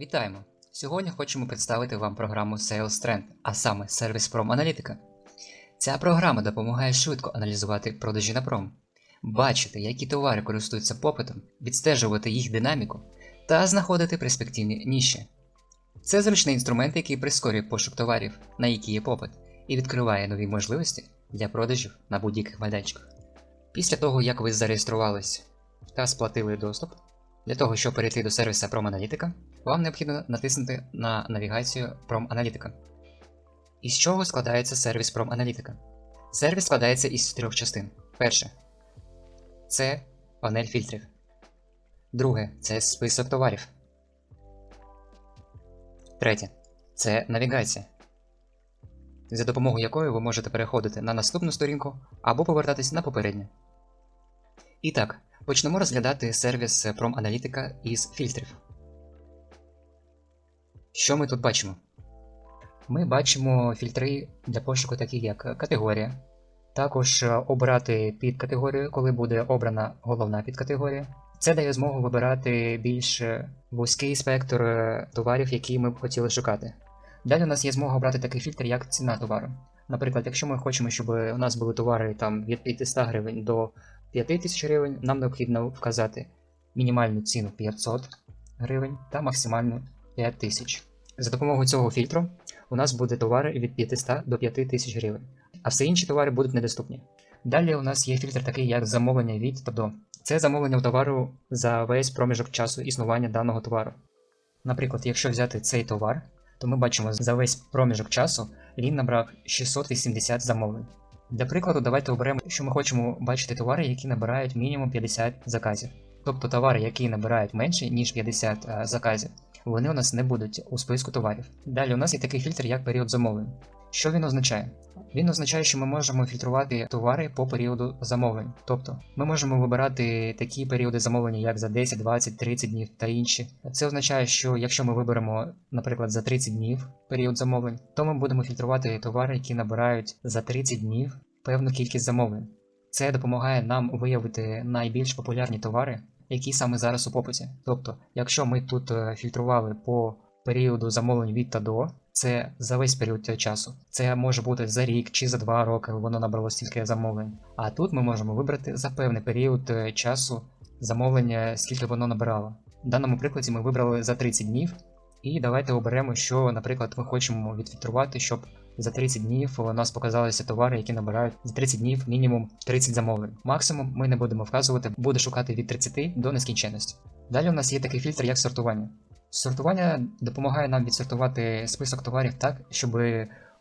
Вітаємо! Сьогодні хочемо представити вам програму Sales Trend, а саме сервіс Prom-аналітика. Ця програма допомагає швидко аналізувати продажі на пром, бачити, які товари користуються попитом, відстежувати їх динаміку та знаходити перспективні ніші. Це зручний інструмент, який прискорює пошук товарів, на які є попит, і відкриває нові можливості для продажів на будь-яких майданчиках. Після того, як ви зареєструвались та сплатили доступ, для того, щоб перейти до сервіса Prom-аналітика, вам необхідно натиснути на навігацію Prom-аналітика. Із чого складається сервіс Prom-аналітика? Сервіс складається із трьох частин. Перше це панель фільтрів. Друге це список товарів. Третє це навігація, за допомогою якої ви можете переходити на наступну сторінку або повертатись на попередню. І так, почнемо розглядати сервіс Prom-аналітика із фільтрів. Що ми тут бачимо? Ми бачимо фільтри для пошуку, такі як категорія. Також е, обрати підкатегорію, коли буде обрана головна підкатегорія. Це дає змогу вибирати більш е, вузький спектр е, товарів, які ми б хотіли шукати. Далі у нас є змога обрати такий фільтр, як ціна товару. Наприклад, якщо ми хочемо, щоб у нас були товари там, від 500 гривень до 5000 гривень, нам необхідно вказати мінімальну ціну 500 гривень та максимальну 5000. За допомогою цього фільтру у нас буде товари від 500 до 5000 гривень, а все інші товари будуть недоступні. Далі у нас є фільтр такий, як замовлення від та до. Це замовлення товару за весь проміжок часу існування даного товару. Наприклад, якщо взяти цей товар, то ми бачимо за весь проміжок часу він набрав 680 замовлень. Для прикладу, давайте оберемо, що ми хочемо бачити товари, які набирають мінімум 50 заказів. Тобто товари, які набирають менше, ніж 50 а, заказів, вони у нас не будуть у списку товарів. Далі у нас є такий фільтр, як період замовлень. Що він означає? Він означає, що ми можемо фільтрувати товари по періоду замовлень. Тобто ми можемо вибирати такі періоди замовлення, як за 10, 20, 30 днів та інші. Це означає, що якщо ми виберемо, наприклад, за 30 днів період замовлень, то ми будемо фільтрувати товари, які набирають за 30 днів певну кількість замовлень. Це допомагає нам виявити найбільш популярні товари, які саме зараз у попиті. Тобто, якщо ми тут е, фільтрували по періоду замовлень від та до, це за весь період часу. Це може бути за рік чи за два роки, воно набрало стільки замовлень. А тут ми можемо вибрати за певний період е, часу замовлення, скільки воно набирало. В даному прикладі ми вибрали за 30 днів, і давайте оберемо, що, наприклад, ми хочемо відфільтрувати, щоб за 30 днів у нас показалися товари, які набирають за 30 днів мінімум 30 замовлень. Максимум ми не будемо вказувати, буде шукати від 30 до нескінченності. Далі у нас є такий фільтр, як сортування. Сортування допомагає нам відсортувати список товарів так, щоб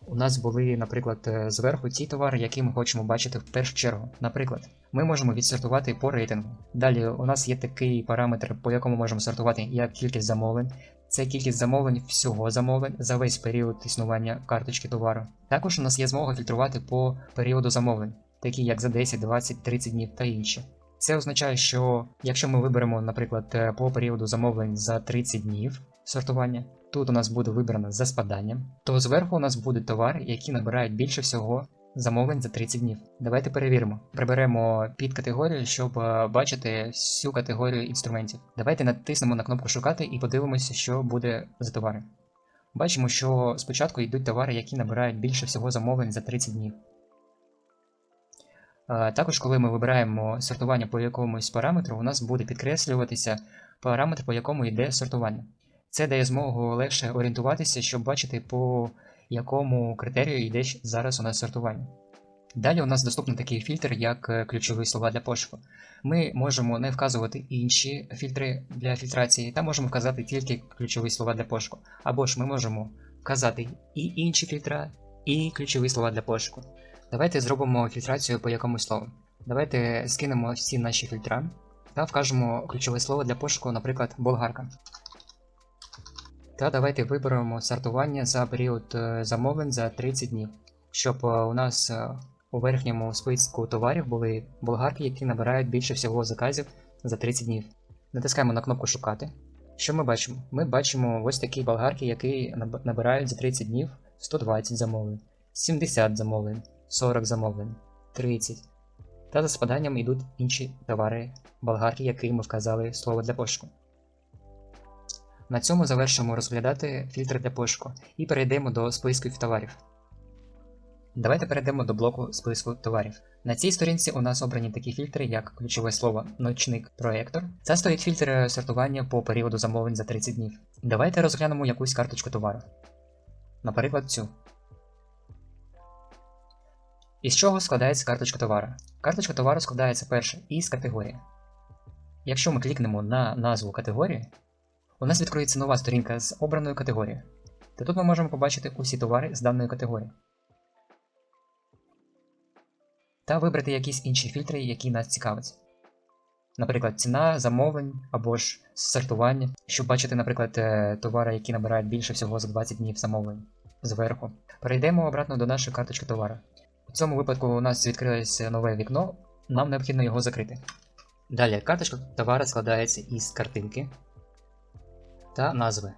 у нас були, наприклад, е, зверху ті товари, які ми хочемо бачити в першу чергу. Наприклад, ми можемо відсортувати по рейтингу. Далі у нас є такий параметр, по якому можемо сортувати як кількість замовлень. Це кількість замовлень всього замовлень за весь період існування карточки товару. Також у нас є змога фільтрувати по періоду замовлень, такі як за 10, 20, 30 днів та інші. Це означає, що якщо ми виберемо, наприклад, е, по періоду замовлень за 30 днів сортування, тут у нас буде вибрано за спаданням, то зверху у нас будуть товари, які набирають більше всього замовлень за 30 днів. Давайте перевіримо. Приберемо під категорію, щоб е, бачити всю категорію інструментів. Давайте натиснемо на кнопку Шукати і подивимося, що буде за товари. Бачимо, що спочатку йдуть товари, які набирають більше всього замовлень за 30 днів. Е, Також, коли ми вибираємо сортування по якомусь параметру, у нас буде підкреслюватися параметр, по якому йде сортування. Це дає змогу легше орієнтуватися, щоб бачити, по якому критерію йде зараз у нас сортування. Далі у нас доступний такий фільтр, як е, ключові слова для пошуку. Ми можемо не вказувати інші фільтри для фільтрації, та можемо вказати тільки ключові слова для пошуку. Або ж ми можемо вказати і інші фільтра, і ключові слова для пошуку. Давайте зробимо фільтрацію по якомусь слову. Давайте скинемо всі наші фільтра та вкажемо ключове слово для пошуку, наприклад, болгарка. Та давайте виберемо сортування за період е, замовлень за 30 днів, щоб е, у нас е, у верхньому списку товарів були болгарки, які набирають більше всього заказів за 30 днів. Натискаємо на кнопку Шукати. Що ми бачимо? Ми бачимо ось такі болгарки, які набирають за 30 днів 120 замовлень, 70 замовлень, 40 замовлень, 30. Та за спаданням йдуть інші товари болгарки, які ми вказали слово для пошуку. На цьому завершимо розглядати фільтри для пошуку і перейдемо до списків товарів. Давайте перейдемо до блоку списку товарів. На цій сторінці у нас обрані такі фільтри, як ключове слово ночник проектор. Це стоїть фільтр сортування по періоду замовлень за 30 днів. Давайте розглянемо якусь карточку товару. Наприклад, цю. Із чого складається карточка товару? Карточка товару складається перше із категорії. Якщо ми клікнемо на назву категорії, у нас відкриється нова сторінка з обраною категорією. Та тут ми можемо побачити усі товари з даної категорії. Та вибрати якісь інші фільтри, які нас цікавлять. Наприклад, ціна, замовлень або ж сортування, щоб бачити, наприклад, е, товари, які набирають більше всього за 20 днів замовлень зверху. Перейдемо обратно до нашої карточки товару. У цьому випадку у нас відкрилося нове вікно, нам необхідно його закрити. Далі карточка товару складається із картинки та назви.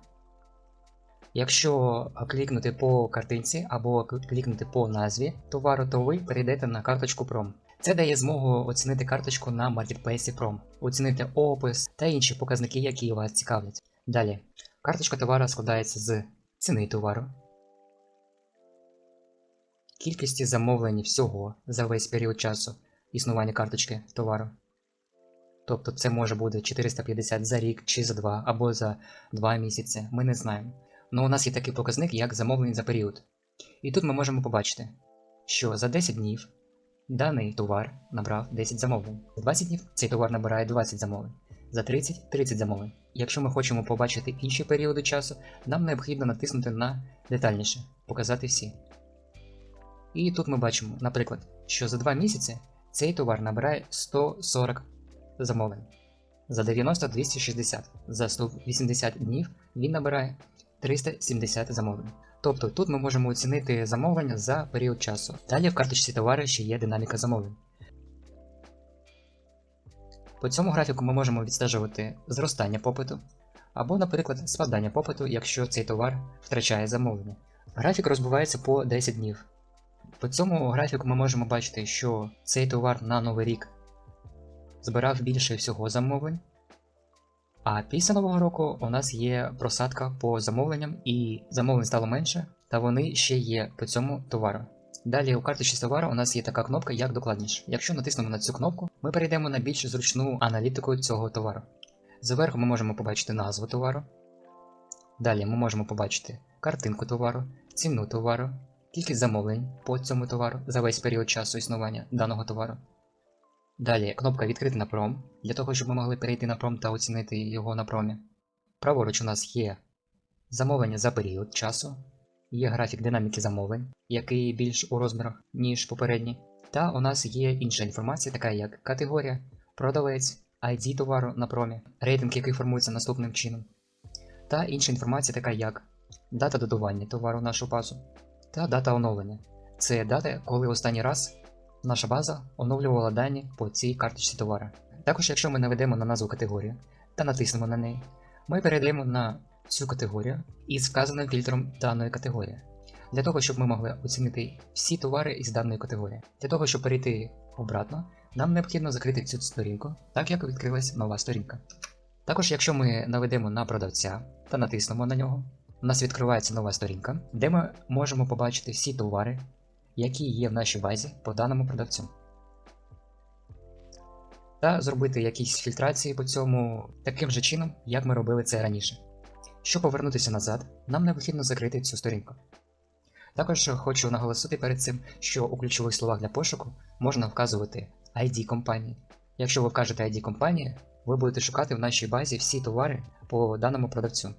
Якщо клікнути по картинці або клікнути по назві товару, то ви перейдете на карточку PROM. Це дає змогу оцінити карточку на Marketplace PROM, оцінити опис та інші показники, які вас цікавлять. Далі, карточка товару складається з ціни товару, кількості замовлень всього за весь період часу існування карточки товару. Тобто це може бути 450 за рік, чи за 2, або за 2 місяці, ми не знаємо. Ну у нас є такий показник, як замовлень за період. І тут ми можемо побачити, що за 10 днів даний товар набрав 10 замовлень. За 20 днів цей товар набирає 20 замовлень, за 30 30 замовлень. Якщо ми хочемо побачити інші періоди часу, нам необхідно натиснути на детальніше, показати всі. І тут ми бачимо, наприклад, що за 2 місяці цей товар набирає 140 замовлень. За 90 260, за 180 днів він набирає 370 замовлень. Тобто тут ми можемо оцінити замовлення за період часу. Далі в карточці товару ще є динаміка замовлень. По цьому графіку ми можемо відстежувати зростання попиту або, наприклад, спадання попиту, якщо цей товар втрачає замовлення. Графік розбивається по 10 днів. По цьому графіку ми можемо бачити, що цей товар на новий рік збирав більше всього замовлень. А після нового року у нас є просадка по замовленням, і замовлень стало менше, та вони ще є по цьому товару. Далі у карточці товару у нас є така кнопка, як докладніше. Якщо натиснемо на цю кнопку, ми перейдемо на більш зручну аналітику цього товару. Зверху ми можемо побачити назву товару. Далі ми можемо побачити картинку товару, ціну товару, кількість замовлень по цьому товару за весь період часу існування даного товару. Далі кнопка відкрити на пром, для того, щоб ми могли перейти на пром та оцінити його на промі. Праворуч у нас є замовлення за період часу, є графік динаміки замовлень, який більш у розмірах, ніж попередній. Та у нас є інша інформація, така як категорія, продавець, ID товару на промі, рейтинг, який формується наступним чином. Та інша інформація, така як дата додавання товару в нашу базу та дата оновлення. Це дата, коли останній раз наша база оновлювала дані по цій карточці товара. Також, якщо ми наведемо на назву категорії та натиснемо на неї, ми перейдемо на цю категорію із вказаним фільтром даної категорії. Для того, щоб ми могли оцінити всі товари із даної категорії. Для того, щоб перейти обратно, нам необхідно закрити цю сторінку, так як відкрилась нова сторінка. Також, якщо ми наведемо на продавця та натиснемо на нього, у нас відкривається нова сторінка, де ми можемо побачити всі товари, які є в нашій базі по даному продавцю. Та зробити якісь фільтрації по цьому таким же чином, як ми робили це раніше. Щоб повернутися назад, нам необхідно закрити цю сторінку. Також хочу наголосити перед цим, що у ключових словах для пошуку можна вказувати ID компанії. Якщо ви вкажете ID компанії, ви будете шукати в нашій базі всі товари по даному продавцю.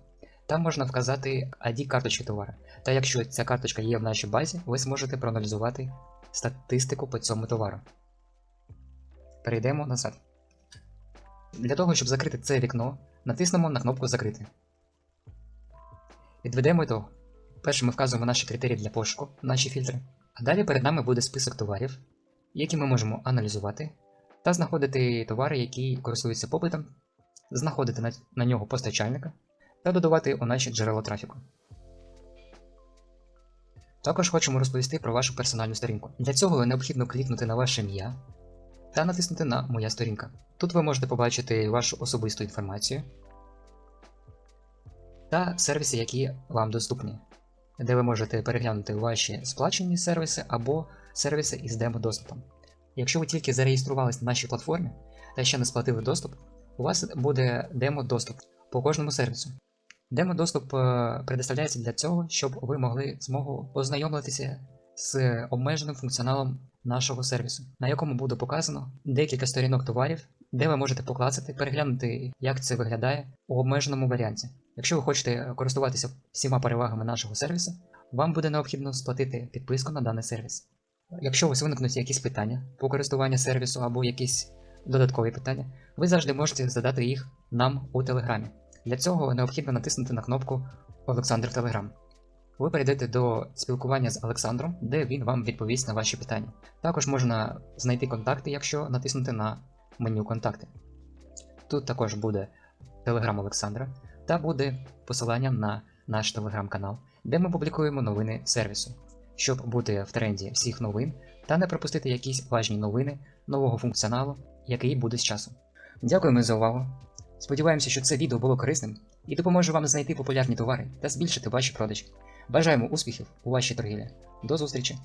Там можна вказати ID карточки товара. Та якщо ця карточка є в нашій базі, ви зможете проаналізувати статистику по цьому товару. Перейдемо назад. Для того, щоб закрити це вікно, натиснемо на кнопку Закрити. Відведемо ітог. Перше ми вказуємо наші критерії для пошуку, наші фільтри. А далі перед нами буде список товарів, які ми можемо аналізувати, та знаходити товари, які користуються попитом, знаходити на, на нього постачальника та додавати у наші джерела трафіку. Також хочемо розповісти про вашу персональну сторінку. Для цього необхідно клікнути на ваше ім'я та натиснути на Моя сторінка. Тут ви можете побачити вашу особисту інформацію, та сервіси, які вам доступні, де ви можете переглянути ваші сплачені сервіси або сервіси із демо-доступом. Якщо ви тільки зареєструвались на нашій платформі та ще не сплатили доступ, у вас буде демо-доступ по кожному сервісу. Демо-доступ е, предоставляється для цього, щоб ви могли змогу ознайомитися з обмеженим функціоналом нашого сервісу, на якому буде показано декілька сторінок товарів, де ви можете поклацати, переглянути, як це виглядає у обмеженому варіанті. Якщо ви хочете користуватися всіма перевагами нашого сервісу, вам буде необхідно сплатити підписку на даний сервіс. Якщо у вас виникнуть якісь питання по користуванню сервісу або якісь додаткові питання, ви завжди можете задати їх нам у Телеграмі. Для цього необхідно натиснути на кнопку Олександр Телеграм. Ви перейдете до спілкування з Олександром, де він вам відповість на ваші питання. Також можна знайти контакти, якщо натиснути на меню Контакти. Тут також буде Телеграм Олександра та буде посилання на наш телеграм-канал, де ми публікуємо новини сервісу, щоб бути в тренді всіх новин та не пропустити якісь важні новини нового функціоналу, який буде з часом. Дякуємо за увагу. Сподіваємося, що це відео було корисним і допоможе вам знайти популярні товари та збільшити ваші продажі. Бажаємо успіхів у вашій торгівлі. До зустрічі!